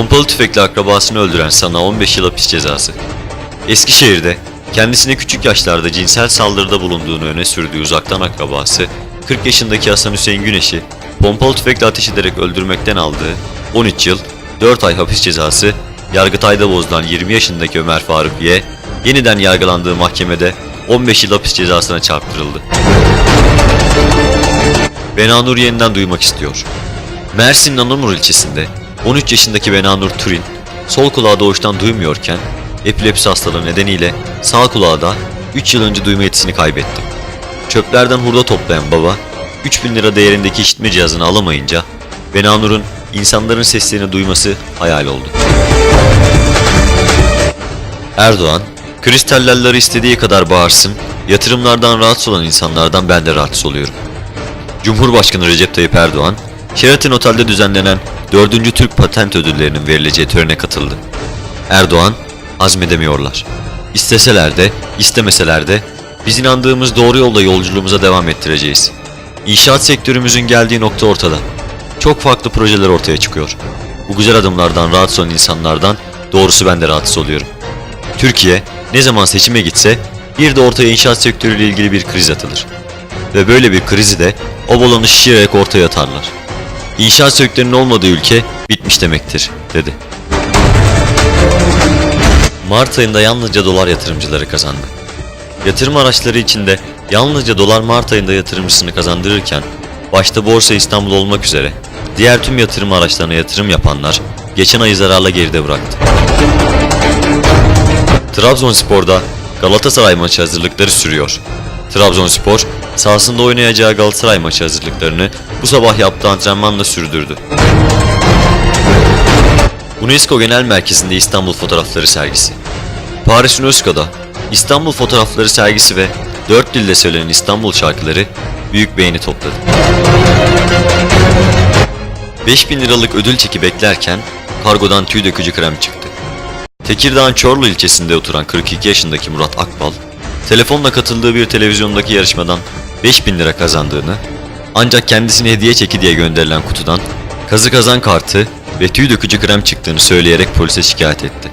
Pompalı tüfekle akrabasını öldüren sana 15 yıl hapis cezası. Eskişehir'de kendisine küçük yaşlarda cinsel saldırıda bulunduğunu öne sürdüğü uzaktan akrabası 40 yaşındaki Hasan Hüseyin Güneş'i pompalı tüfekle ateş ederek öldürmekten aldığı 13 yıl 4 ay hapis cezası Yargıtay'da bozulan 20 yaşındaki Ömer Faruk Ye yeniden yargılandığı mahkemede 15 yıl hapis cezasına çarptırıldı. Benanur yeniden duymak istiyor. Mersin Nanumur ilçesinde 13 yaşındaki Benanur Turin sol kulağı doğuştan duymuyorken epilepsi hastalığı nedeniyle sağ kulağı da 3 yıl önce duyma yetisini kaybetti. Çöplerden hurda toplayan baba 3000 lira değerindeki işitme cihazını alamayınca Benanur'un insanların seslerini duyması hayal oldu. Erdoğan, kristallerleri istediği kadar bağırsın, yatırımlardan rahatsız olan insanlardan ben de rahatsız oluyorum. Cumhurbaşkanı Recep Tayyip Erdoğan, Sheraton Otel'de düzenlenen 4. Türk Patent Ödülleri'nin verileceği törene katıldı. Erdoğan, azmedemiyorlar. İsteseler de, istemeseler de biz inandığımız doğru yolda yolculuğumuza devam ettireceğiz. İnşaat sektörümüzün geldiği nokta ortada. Çok farklı projeler ortaya çıkıyor. Bu güzel adımlardan rahatsız olan insanlardan doğrusu ben de rahatsız oluyorum. Türkiye ne zaman seçime gitse bir de ortaya inşaat sektörüyle ilgili bir kriz atılır. Ve böyle bir krizi de o balonu şişirerek ortaya atarlar. İnşaat sektörünün olmadığı ülke bitmiş demektir, dedi. Mart ayında yalnızca dolar yatırımcıları kazandı. Yatırım araçları içinde yalnızca dolar Mart ayında yatırımcısını kazandırırken, başta Borsa İstanbul olmak üzere diğer tüm yatırım araçlarına yatırım yapanlar geçen ayı zararla geride bıraktı. Trabzonspor'da Galatasaray maçı hazırlıkları sürüyor. Trabzonspor sahasında oynayacağı Galatasaray maçı hazırlıklarını bu sabah yaptığı antrenmanla sürdürdü. UNESCO Genel Merkezi'nde İstanbul Fotoğrafları sergisi. Paris UNESCO'da İstanbul Fotoğrafları sergisi ve dört dilde söylenen İstanbul şarkıları büyük beğeni topladı. 5000 liralık ödül çeki beklerken kargodan tüy dökücü krem çıktı. Tekirdağ'ın Çorlu ilçesinde oturan 42 yaşındaki Murat Akbal, telefonla katıldığı bir televizyondaki yarışmadan 5000 lira kazandığını, ancak kendisine hediye çeki diye gönderilen kutudan kazı kazan kartı ve tüy dökücü krem çıktığını söyleyerek polise şikayet etti.